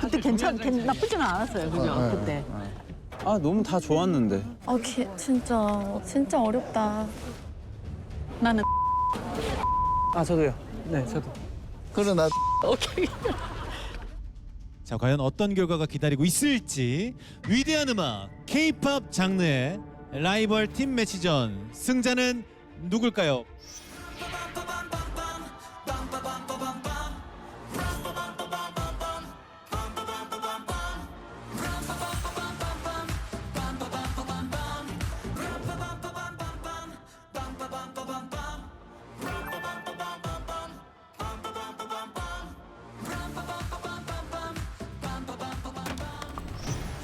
그때 괜찮, 괜, 나쁘지는 않았어요. 그죠? 네, 그때. 아 너무 다 좋았는데. 아, 기, 진짜 진짜 어렵다. 나는 아 저도요. 네 저도. 그러나 자 과연 어떤 결과가 기다리고 있을지 위대한 음악 K-팝 장르의 라이벌 팀 매치전 승자는 누굴까요?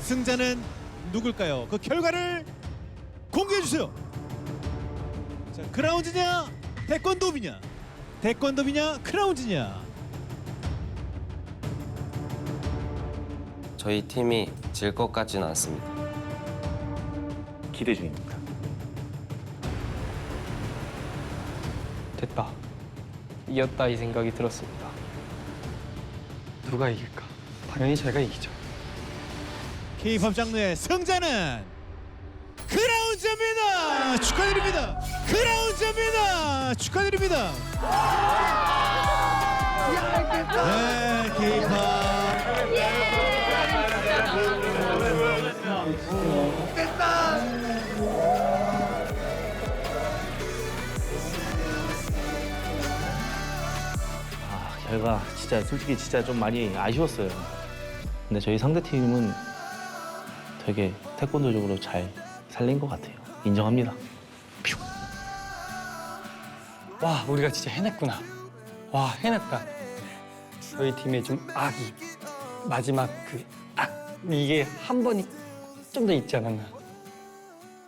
승자는 누굴까요? 그 결과를 공개해 주세요. 자, 크라운즈냐? 태권도비냐? 태권도비냐? 크라운즈냐? 저희 팀이 질 것 같지는 않습니다. 기대 중입니다. 됐다. 이겼다 이 생각이 들었습니다. 누가 이길까? 당연히 제가 이기죠. K-팝 장르의 승자는 크라운즈입니다. 축하드립니다. 크라운즈입니다. 축하드립니다. 네, K-팝. 아, 결과 진짜 솔직히 진짜 좀 많이 아쉬웠어요. 근데 저희 상대 팀은 되게 태권도적으로 잘 살린 것 같아요. 인정합니다. 와, 우리가 진짜 해냈구나. 와, 해냈다. 저희 팀의 좀 악이 마지막 그 악. 이게 한 번이 좀 더 있지 않았나.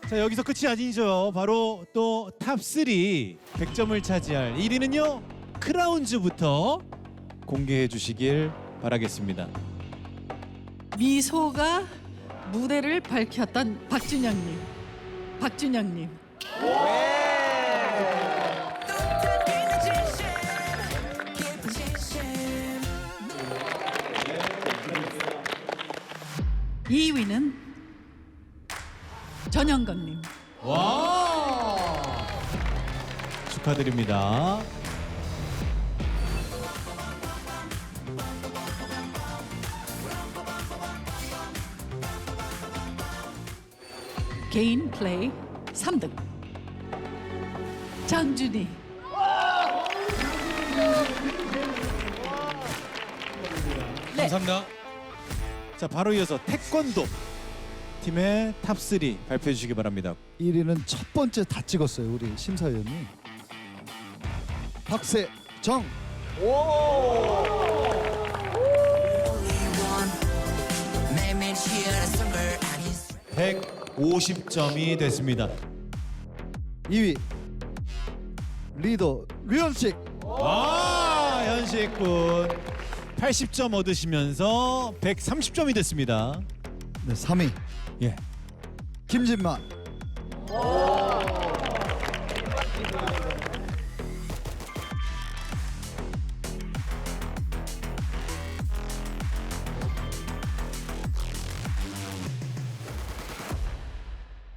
자 여기서 끝이 아니죠. 바로 또 탑3 100점을 차지할 1위는요 크라운즈부터 공개해 주시길 바라겠습니다. 미소가 무대를 밝혔던 박준영님. 박준영님. 이위는 전영건님. 와 축하드립니다. 개인 플레이 3등. 장준희. 감사합니다. 자 바로 이어서 태권도 팀의 탑 3 발표해 주시기 바랍니다. 1위는 첫 번째 다 찍었어요 우리 심사위원이 박세정 150점이 됐습니다. 2위 리더 류현식 와 현식 군 80점 얻으시면서 130점이 됐습니다. 네, 3위 예. 김진만